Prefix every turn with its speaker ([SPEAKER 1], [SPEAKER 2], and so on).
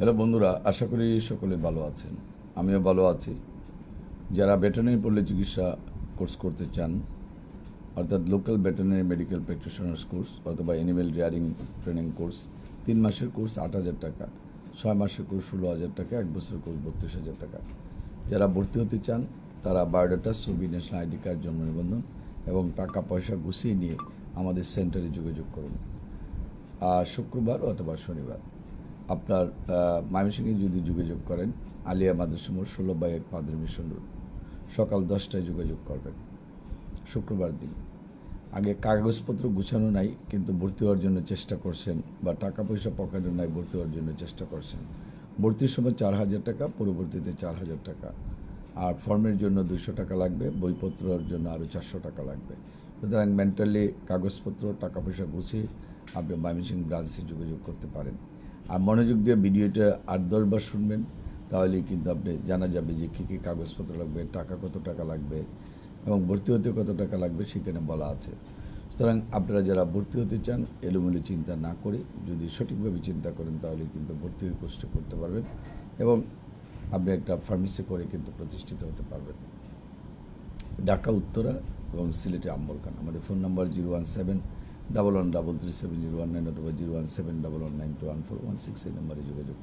[SPEAKER 1] Hello বন্ধুরা, আশা করি সকলে ভালো আছেন। আমিও ভালো আছি। যারা ভেটেরিনারি পড়লে চিকিৎসা কোর্স করতে চান, অর্থাৎ local veterinary medical practitioners course অথবা অ্যানিমেল রিয়ারিং ট্রেনিং কোর্স তিন মাসের কোর্স আট হাজার টাকা, ছয় মাসের কোর্স ষোলো হাজার টাকা, এক বছরের কোর্স বত্রিশ হাজার টাকা। যারা ভর্তি হতে চান, তারা বায়োডাটা ছবি ন্যাশনাল আইডি কার্ড, জন্ম নিবন্ধন এবং টাকা পয়সা গুছিয়ে নিয়ে আমাদের সেন্টারে যোগাযোগ করুন। আর শুক্রবার অথবা শনিবার। আপনার ময়মনসিংহে যদি যোগাযোগ করেন, আলিয়া মাদ্রাসমোর ষোলো বাই এক পাদের মিশন রোড। সকাল দশটায় যোগাযোগ করবেন। শুক্রবার দিন। আগে কাগজপত্র গুছানো নাই, কিন্তু ভর্তি হওয়ার জন্য চেষ্টা করছেন বা টাকা পয়সা পকেটে নাই, ভর্তি হওয়ার জন্য চেষ্টা করছেন। ভর্তির সময় চার হাজার টাকা, পরবর্তীতে চার হাজার টাকা। আর ফর্মের জন্য দুশো টাকা লাগবে, বইপত্রের জন্য আরও চারশো টাকা লাগবে। সুতরাং মেন্টালি কাগজপত্র, টাকা পয়সা গুছিয়ে আপনি ময়মনসিং গার্লসে যোগাযোগ করতে পারেন। আর মনোযোগ দিয়ে ভিডিওটা আট দশবার শুনবেন, তাহলেই কিন্তু আপনি জানা যাবে যে কী কী কাগজপত্র লাগবে, টাকা কত টাকা লাগবে এবং ভর্তি হতে কত টাকা লাগবে সেখানে বলা আছে। সুতরাং আপনারা যারা ভর্তি হতে চান, এলোমেলো চিন্তা না করে যদি সঠিকভাবে চিন্তা করেন তাহলে কিন্তু ভর্তি হয়ে কষ্ট করতে পারবেন এবং আপনি একটা ফার্মেসি করে কিন্তু প্রতিষ্ঠিত হতে পারবেন। ঢাকা, উত্তরা এবং সিলেটে আম্বরখান আমাদের phone number zero one seven double one double three seven zero one nine অথবা zero one seven double one nine two one four one six এই নাম্বারে যোগাযোগ